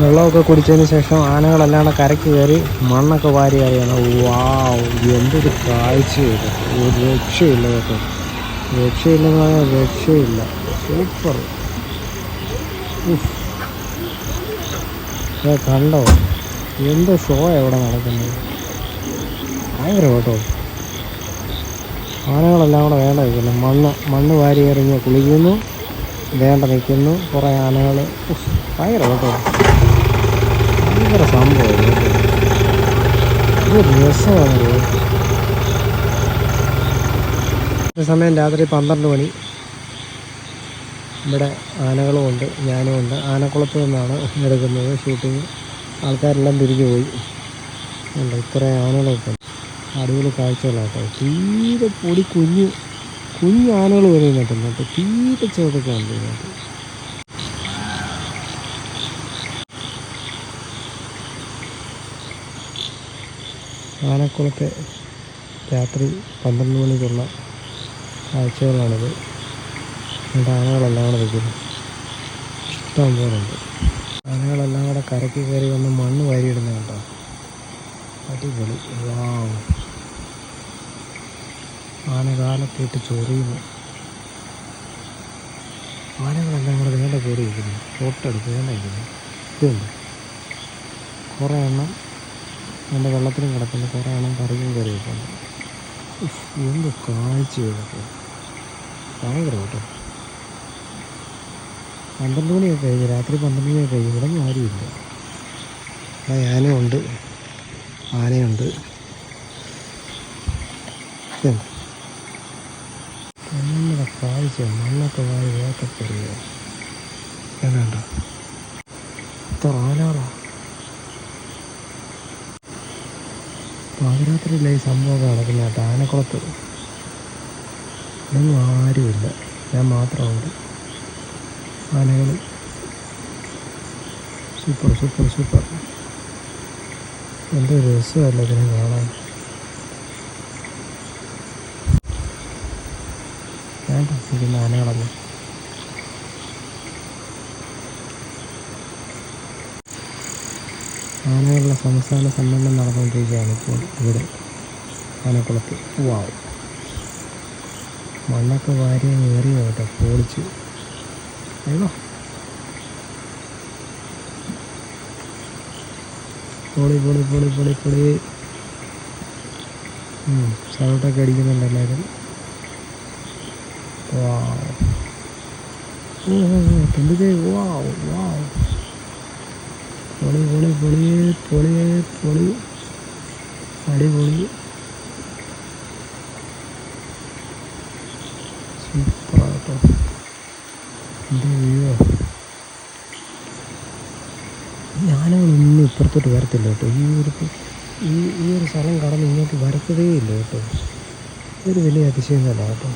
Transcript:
വെള്ളമൊക്കെ കുടിച്ചതിന് ശേഷം ആനകളെല്ലാം കരയ്ക്ക് കയറി മണ്ണൊക്കെ വാരി അറിയണം. വാവ് എന്തൊരു കാഴ്ചയില്ല ഒരു രക്ഷയില്ല കേട്ടോ. രക്ഷയില്ലെന്ന് പറഞ്ഞാൽ രക്ഷയില്ല. സൂപ്പർ. കണ്ടോ? എന്ത് ഷോ എവിടെ നടക്കുന്നത്? ഭയങ്കര കേട്ടോ ആനകളെല്ലാം കൂടെ വേണ്ട നിൽക്കുന്നു. മണ്ണ് മണ്ണ് വാരി എറിഞ്ഞ് കുളിക്കുന്നു. വേണ്ട നിൽക്കുന്നു. കുറേ ആനകൾ ഭയങ്കര കേട്ടോ ഭയങ്കര സംഭവം ഒരു രസമാണ് സമയം രാത്രി പന്ത്രണ്ട് മണി. ഇവിടെ ആനകളും ഉണ്ട് ഞാനും ഉണ്ട്. ആനക്കുളത്ത് നിന്നാണ് എടുക്കുന്നത് ഷൂട്ടിങ്. ആൾക്കാരെല്ലാം തിരിഞ്ഞു പോയി. ഉണ്ട് ഇത്രയും ആനകളൊക്കെ. അടിപൊളി കാഴ്ചകളാട്ടോ തീരെ പൊടി കുഞ്ഞ് കുഞ്ഞു ആനകൾ വരെ നിന്നിട്ടുണ്ട് തീരെ ഇതിനകത്ത് ആനക്കുളത്തെ രാത്രി പന്ത്രണ്ട് മണിക്കുള്ള കാഴ്ചകളാണിത്. എന്നിട്ട് ആനകളെല്ലാം കൂടെ നിൽക്കുന്നു. ഇഷ്ടം പോലുണ്ട് ആനകളെല്ലാം കൂടെ കരയ്ക്ക് കയറി വന്ന് മണ്ണ് വാരിയിടുന്ന കേട്ടോ അടിപൊളി. വാവ് ആനകാലത്തിട്ട് ചൊറിയുന്നു. ആനകളെല്ലാം കൂടെ വേണ്ട കയറി ഇരിക്കുന്നു. തൊട്ടടുത്ത് വേണ്ട ഇരിക്കുന്നു. ഇതുണ്ട്. കുറേ എണ്ണം എന്റെ വെള്ളത്തിലും കിടക്കുന്നു. കുറേ എണ്ണം കറിയും ഉഫ്, എന്ത് കാഴ്ച ഇതൊക്കെ ഭയങ്കര കേട്ടോ പന്ത്രണ്ട് മണിയൊക്കെ കഴിഞ്ഞു രാത്രി പന്ത്രണ്ട് മണിയൊക്കെ കഴിഞ്ഞു ഇവിടെ ആരുമില്ല. ആ ആനയുണ്ട്. ആനയുണ്ട് നല്ല കാഴ്ച മണ്ണൊക്കെ വാരി വേക്കപ്പെടുക വേണ്ട ഇത്ര ആനകളാ പാതിരാത്രിയില്ല ഈ സംഭവം നടക്കുന്ന കേട്ടോ ആനക്കുളത്ത് ഇതൊന്നും ആരുമില്ല. ഞാൻ മാത്രമുണ്ട്. ആനകൾ സൂപ്പർ സൂപ്പർ സൂപ്പർ. എന്ത് രസമല്ല ഇതിനെ കാണാൻ. വേണ്ട ഇരിക്കുന്ന ആനകളൊന്നും ആനകളുടെ സംസ്ഥാന സമ്മേളനം നടന്നുകൊണ്ടിരിക്കുകയാണ് ഇപ്പോൾ ഇവിടെ ആനക്കുളത്ത് വാവ് മണ്ണൊക്കെ വാരി ഏറിയ കേട്ടോ പൊളിച്ച്. അയ്യോ. പൊളി പൊളി പൊളി പൊളി പൊളി. സൗണ്ടൊക്കെ അടിക്കുന്നുണ്ട് എല്ലാവരും. വാവ് ഓ തുമ്പിക്കൈ. വാവ് വാവ് പൊളി പൊളി പൊളി പൊളി പൊളി. അടിപൊളി സൂപ്പറാട്ടോ എന്റെ വ്യൂ ഞാനുകളൊന്നും ഇപ്പുറത്തോട്ട് വരത്തില്ല കേട്ടോ. ഈ ഒരു ഈ ഈ ഒരു സ്ഥലം കടന്ന് ഇങ്ങോട്ട് വരത്തതേ ഇല്ല കേട്ടോ. ഇതൊരു വലിയ അതിശയം തന്നെ കേട്ടോ.